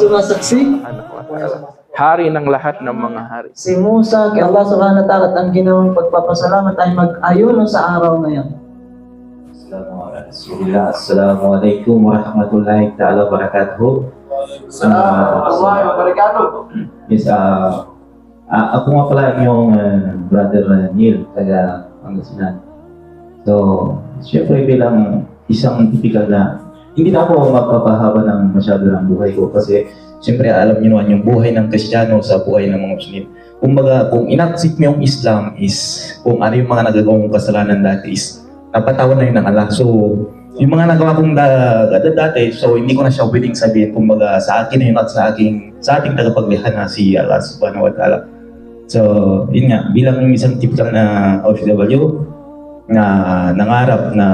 sumasaksi. Hari ng lahat ng mga hari. Si Musa kay Allah subhanahu wa ta'ala at ang ginawang pagpapasalamat ay mag-ayuno sa araw na yan. Assalamualaikum warahmatullahi taala wabarakatuh. Yes, ah ah, ako nga pala yung ah, brother uh, Neil, taga Pangasinan. So, syempre bilang isang typical na, hindi na ako magpapahaba ng masyado ng buhay ko kasi syempre alam niyo naman yung buhay ng Kristiyano sa buhay ng mga Muslim. Kumbaga, kung inaksip mo yung Islam is kung ano yung mga nagagawang kasalanan dati is napatawan na yun ng Allah. So, yung mga nagawa kong da- da- dati, so hindi ko na siya pwedeng sabihin, kumbaga sa akin na yun at sa aking, sa ating tagapaglikha na si Allah subhanahu wa ta'ala. So, yun nga, bilang isang typical na OFW, na nangarap na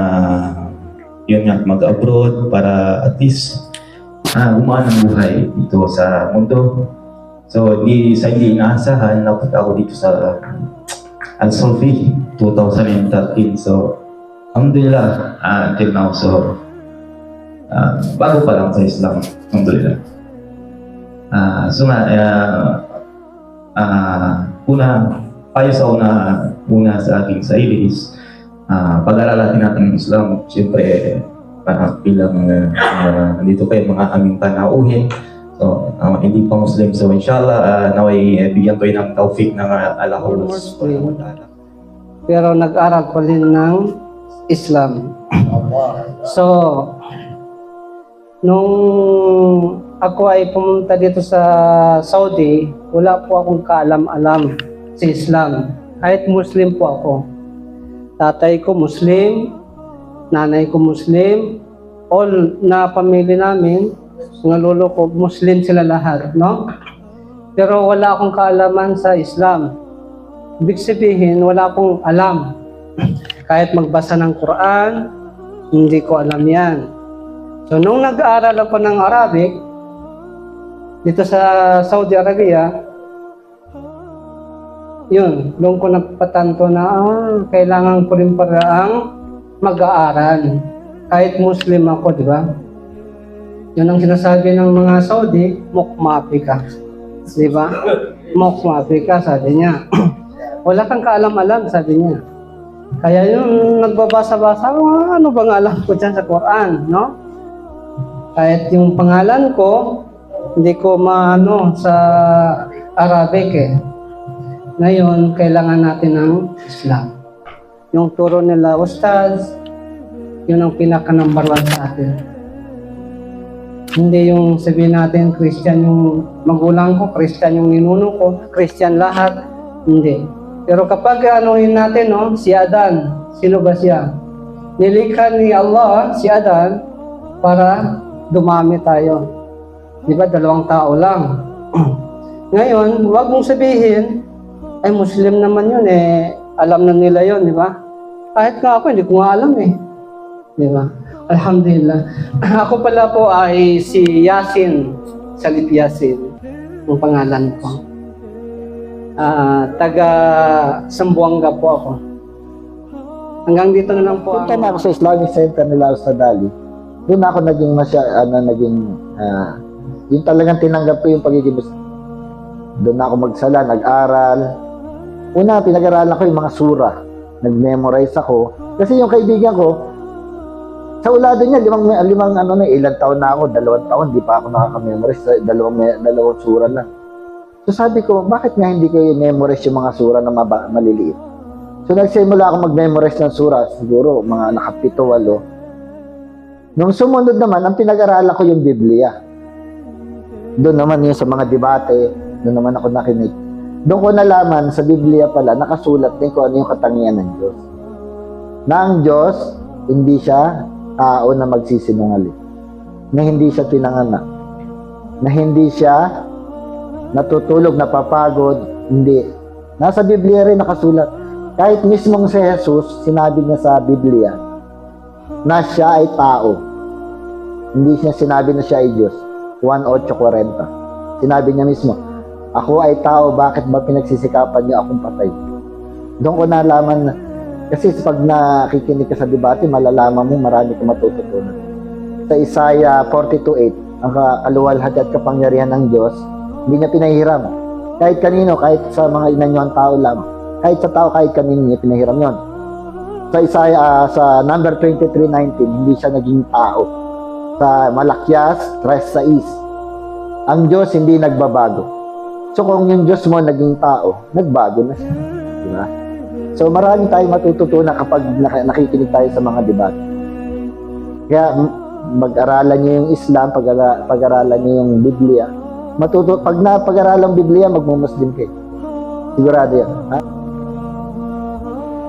yun nga, mag-abroad para at least ah, gumaan ang buhay dito sa mundo. So, di, sa hindi inaasahan, napunta ako dito sa Al-Solfi 2013. So, Alhamdulillah, ah, until now, so, ah, bago pa lang sa Islam, Alhamdulillah. Ah, so nga, ah, ah, una, payo sa una, una sa aking sarili is, ah, pag-aralatin natin ng Islam, siyempre, ah, bilang uh, nandito kayo mga aming panauhin, so, ah, hindi pa Muslim, so inshallah, ah, naway eh, bigyan ko yun ng taufik ng uh, Allah pero nag-aral pa rin ng Islam. So, nung ako ay pumunta dito sa Saudi, wala po akong kaalam-alam sa Islam. Kahit Muslim po ako. Tatay ko Muslim, nanay ko Muslim, all na pamilya namin, mga lolo ko, Muslim sila lahat, no? Pero wala akong kaalaman sa Islam. Ibig sabihin, wala akong alam. Kahit magbasa ng Quran, hindi ko alam yan. So, nung nag-aaral ako ng Arabic, dito sa Saudi Arabia, yun, doon ko nagpatanto na, ah, kailangan ko rin para ang mag-aaral. Kahit Muslim ako, di ba? Yun ang sinasabi ng mga Saudi, mukmapi ka. Di ba? Mukmapi ka, sabi niya. Wala kang kaalam-alam, sabi niya. Kaya yung nagbabasa-basa, "Ah, ano bang alam ko dyan sa Quran, no? Kahit yung pangalan ko, hindi ko maano sa Arabic eh. Ngayon, kailangan natin ng Islam. Yung turo nila, Ustaz, yun ang pinaka number one sa atin. Hindi yung sabihin natin, Christian yung magulang ko, Christian yung ninuno ko, Christian lahat. Hindi. Pero kapag anuhin natin, no, si Adan, sino ba siya? Nilikha ni Allah si Adan para dumami tayo. Di ba, dalawang tao lang. Ngayon, wag mong sabihin, ay Muslim naman yun eh, alam na nila yun, di ba? Kahit nga ako, hindi ko nga alam eh. Di ba? Alhamdulillah. ako pala po ay si Yasin, Salip Yasin, ang pangalan ko. Ah, taga Sambuanga po ako. Hanggang dito na lang po Punta ang... na ako sa Islamic Center nila sa Dali. Doon ako naging masya, ano, naging, ah, yung talagang tinanggap ko yung pagiging. Doon ako magsala, nag-aral. Una, pinag-aralan ko yung mga sura. Nag-memorize ako. Kasi yung kaibigan ko, sa ulado niya, limang, limang ano na, ilang taon na ako, dalawang taon, di pa ako nakaka-memorize, dalawang, dalawang sura lang. So sabi ko, bakit nga hindi ko i-memorize yung mga sura na maba, maliliit? So nagsimula ako mag-memorize ng sura, siguro mga nakapito, walo. Nung sumunod naman, ang pinag-aralan ko yung Biblia. Doon naman yun sa mga debate, doon naman ako nakinig. Doon ko nalaman sa Biblia pala, nakasulat din kung ano yung katangian ng Diyos. Na ang Diyos, hindi siya tao na magsisinungaling. Na hindi siya pinanganak. Na hindi siya natutulog, napapagod. Hindi. Nasa Biblia rin nakasulat. Kahit mismong si Jesus, sinabi niya sa Biblia na siya ay tao. Hindi siya sinabi na siya ay Diyos. 1.8.40. Sinabi niya mismo, ako ay tao, bakit ba pinagsisikapan niyo akong patay? Doon ko nalaman na, kasi pag nakikinig ka sa debate, malalaman mo marami kang matututunan. Sa Isaiah 42.8, ang ka- kaluwalhati at kapangyarihan ng Diyos, hindi niya pinahiram. Kahit kanino, kahit sa mga inanyuhan tao lamang. Kahit sa tao, kahit kanino niya pinahiram yon. Sa Isaiah, ah, sa number 23:19, hindi siya naging tao. Sa Malakyas 3:6, ang Diyos hindi nagbabago. So kung yung Diyos mo naging tao, nagbago na siya. Di ba? So marami tayong matututunan kapag nak- nakikinig tayo sa mga debate. Kaya mag-aralan niyo yung Islam, pag-ara- pag-aralan niyo yung Biblia. Matuto pag na pag-aralan ang Biblia, magmumuslim kayo. Sigurado yan. Ha?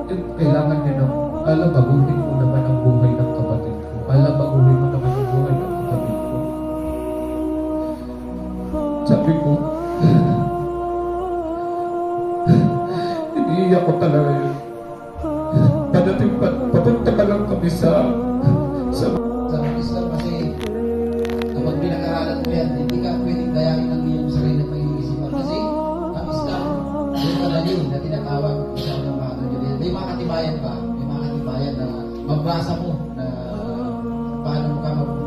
kailangan nyo ng ala baguhin mo naman ang buhay ng kapatid ko. Ala baguhin mo naman ang buhay ng kapatid ko. Sabi ko, iniiyak ko talaga. Padating pa, papunta pa lang kami sa sa sa Islam kasi kapag pinag-aralan mo yan, hindi ka pwedeng dayain ng iyong sarili ng pag-iisipan. Kasi ang Islam, yung madali na tinatawag Islam ng mga Diyos. May mga katibayan pa, may mga katibayan na mabasa mo na paano mo ka mapunta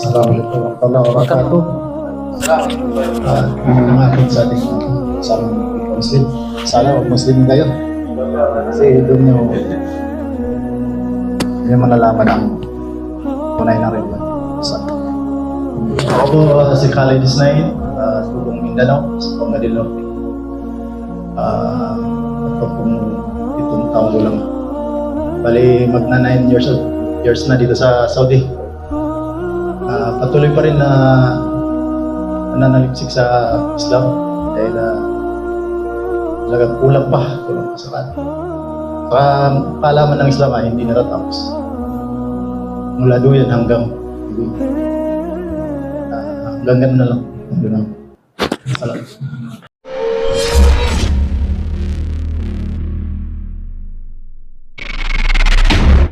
Assalamualaikum warahmatullahi wabarakatuh. Ah, yun ang akin sa ating sa mga Muslim. Sana huwag Muslim kayo. Kasi doon yung yung malalaman ang tunay na rin. Sa ako po uh, si Khalid Isnain, uh, Tugong Mindanao, sa Pangadil Norte. Ah, ito pong itong taong ko lang. Bali, magna 9 years, years na dito sa Saudi. Ah, patuloy pa rin na nananaliksik sa Islam dahil uh, talagang kulang pa, kulang pa sa kan. Saka paalaman ng Islam ay hindi natatapos. Mula duyan hanggang uh, hanggang ganun na lang. Hanggang Salamat.